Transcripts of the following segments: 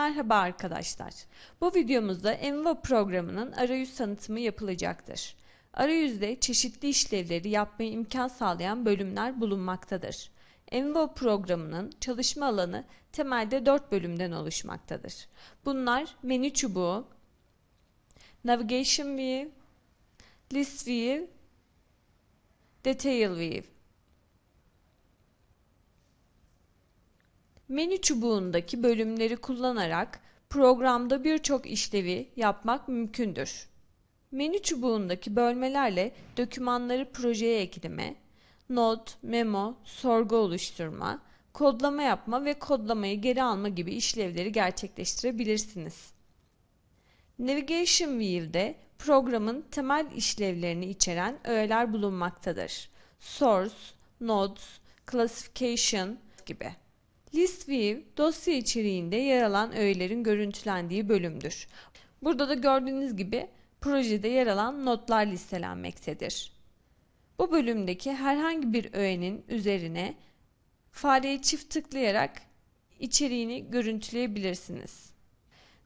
Merhaba arkadaşlar. Bu videomuzda Enva programının arayüz tanıtımı yapılacaktır. Arayüzde çeşitli işlevleri yapmaya imkan sağlayan bölümler bulunmaktadır. Enva programının çalışma alanı temelde 4 bölümden oluşmaktadır. Bunlar menü çubuğu, Navigation View, List View, Detail View. Menü çubuğundaki bölümleri kullanarak programda birçok işlevi yapmak mümkündür. Menü çubuğundaki bölmelerle dokümanları projeye ekleme, not, memo, sorgu oluşturma, kodlama yapma ve kodlamayı geri alma gibi işlevleri gerçekleştirebilirsiniz. Navigation View'de programın temel işlevlerini içeren öğeler bulunmaktadır. Source, Nodes, Classification gibi. List View dosya içeriğinde yer alan öğelerin görüntülendiği bölümdür. Burada da gördüğünüz gibi projede yer alan notlar listelenmektedir. Bu bölümdeki herhangi bir öğenin üzerine fareye çift tıklayarak içeriğini görüntüleyebilirsiniz.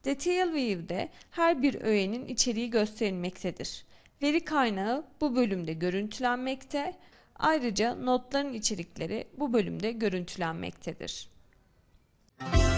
Detail View'de her bir öğenin içeriği gösterilmektedir. Veri kaynağı bu bölümde görüntülenmekte, ayrıca notların içerikleri bu bölümde görüntülenmektedir. Thank you.